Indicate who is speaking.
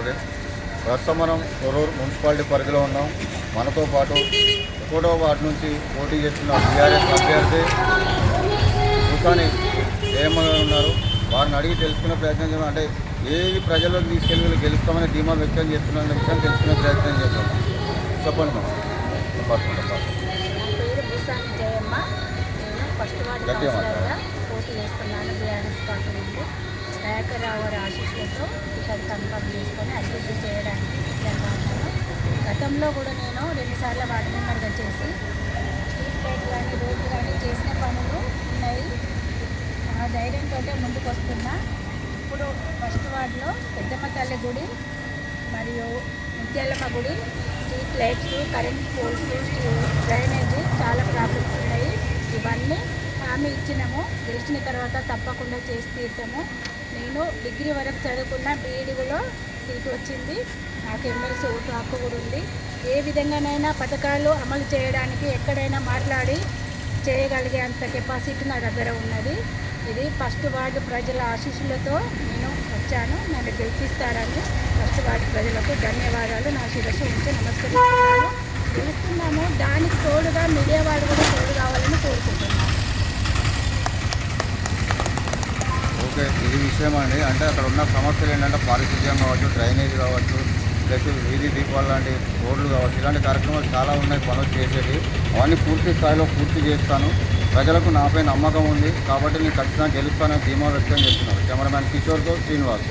Speaker 1: Okay. ప్రస్తుతం మనం కొరూరు municipality పరిధిలో ఉన్నాం. మనతో పాటు ఒకటో వార్డు నుంచి పోటీ చేస్తున్న టీఆర్ఎస్ అభ్యర్థి కూర్చొని జయమ్మ గారు ఉన్నారు. వారిని అడిగి తెలుసుకునే ప్రయత్నం చేద్దాం. అంటే ఏది ప్రజల్లోకి తీసుకెళ్ళి గెలుస్తామని ధీమా వ్యక్తం చేస్తున్న విషయం తెలుసుకునే ప్రయత్నం చేద్దాం. చెప్పండి మేడం. చెప్పండి
Speaker 2: నా పేరు భూసాని జయమ్మ. నేను ఫస్ట్ వార్డు
Speaker 1: గట్టిగా
Speaker 2: కౌన్సిలర్గా పోటీ చేస్తున్నాను బీఆర్ఎస్ పార్టీ నుండి. దయాకర్ రావు ఆశీస్సులతో కన్ఫర్మ్ చేసుకొని అభివృద్ధి చేయడానికి సిద్ధంగా ఉన్నాను. గతంలో కూడా నేను రెండుసార్లు వార్డు మెంబర్గా చేసి స్ట్రీట్ లైట్ కానీ రోడ్లు కానీ చేసిన పనులు ఉన్నాయి. ధైర్యంతో ముందుకు వస్తున్నా ఇప్పుడు ఫస్ట్ వార్డులో పెద్దమ్మ తల్లి గుడి మరియు ముత్యాలమ్మ గుడి street lights current poles drainage చాలా ప్రాబ్లమ్స్ ఉన్నాయి. ఇవన్నీ హామీ ఇచ్చినాము. గెలిచిన తర్వాత తప్పకుండా చేసి తీర్థము నేను డిగ్రీ వరకు చదువుకున్న బీఈడీలో సీటు వచ్చింది. నాకు ఎమ్మెల్సీ ఓటు హక్కు కూడా ఉంది. ఏ విధంగానైనా పథకాలు అమలు చేయడానికి ఎక్కడైనా మాట్లాడి చేయగలిగే అంత కెపాసిటీ నా దగ్గర ఉన్నది. ఇది ఫస్ట్ వార్డు ప్రజల ఆశీస్సులతో నేను వచ్చాను. నన్ను గెలిపిస్తారని ఫస్ట్ వార్డు ప్రజలకు ధన్యవాదాలు. నా శిరస్సు ఉంచి నమస్కరిస్తున్నాను. గెలుస్తున్నాము. దానికి తోడుగా మీడియా
Speaker 1: ఓకే ఇది విషయం అండి అంటే అక్కడ ఉన్న సమస్యలు ఏంటంటే పారిశుద్ధ్యం కావచ్చు డ్రైనేజ్ కావచ్చు ప్లస్ వీధి దీపాలు లాంటి రోడ్లు కావచ్చు ఇలాంటి కార్యక్రమాలు చాలా ఉన్నాయి పనులు చేసేవి అవన్నీ పూర్తి స్థాయిలో పూర్తి చేస్తాను. ప్రజలకు నాపై నమ్మకం ఉంది. కాబట్టి నేను ఖచ్చితంగా గెలుస్తానని ధీమా వ్యక్తం చేస్తున్నాను. కెమెరామ్యాన్ కిషోర్తో శ్రీనివాస్.